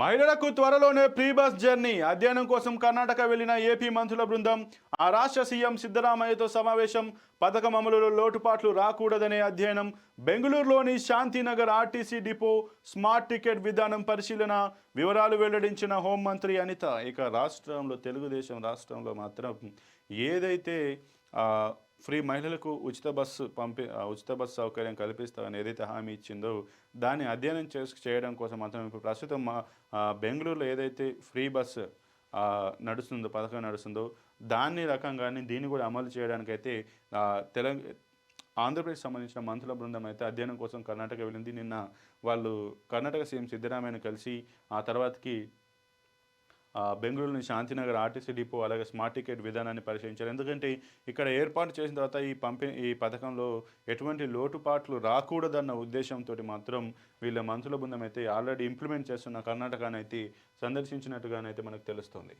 మహిళలకు త్వరలోనే free bus journey. అధ్యయనం కోసం కర్ణాటక వెళ్ళిన ఏపీ మంత్రుల బృందం ఆ రాష్ట్ర సీఎం సిద్ధరామయ్యతో సమావేశం. పథకం అమలులో లోటుపాట్లు రాకూడదనే అధ్యయనం. బెంగళూరులోని Shantinagar RTC depot smart ticket విధానం పరిశీలన. వివరాలు వెల్లడించిన హోంమంత్రి అనిత. ఇక రాష్ట్రంలో తెలుగుదేశం రాష్ట్రంలో మాత్రం ఏదైతే ఫ్రీ మహిళలకు ఉచిత బస్సు పంపి ఉచిత బస్సు సౌకర్యం కల్పిస్తామని ఏదైతే హామీ ఇచ్చిందో దాన్ని అధ్యయనం చేసి చేయడం కోసం మాత్రం ఇప్పుడు ప్రస్తుతం మా బెంగళూరులో ఏదైతే ఫ్రీ బస్సు నడుస్తుందో పథకం నడుస్తుందో దాన్ని రకంగానే దీన్ని కూడా అమలు చేయడానికైతే ఆ, తెలంగాణ ఆంధ్రప్రదేశ్ సంబంధించిన మంత్రుల బృందం అయితే అధ్యయనం కోసం కర్ణాటక వెళ్ళింది. నిన్న వాళ్ళు కర్ణాటక సీఎం సిద్ధరామయ్యను కలిసి ఆ తర్వాతకి బెంగళూరులోని శాంతినగర్ ఆర్టీసీ డిపో అలాగే స్మార్ట్ టికెట్ విధానాన్ని పరిశీలించారు. ఎందుకంటే ఇక్కడ ఏర్పాటు చేసిన తర్వాత ఈ పంపిణీ ఈ పథకంలో ఎటువంటి లోటుపాట్లు రాకూడదన్న ఉద్దేశంతో మాత్రం వీళ్ళ మంత్రుల బృందం అయితే ఆల్రెడీ ఇంప్లిమెంట్ చేస్తున్న కర్ణాటకనైతే సందర్శించినట్టుగానైతే మనకు తెలుస్తుంది.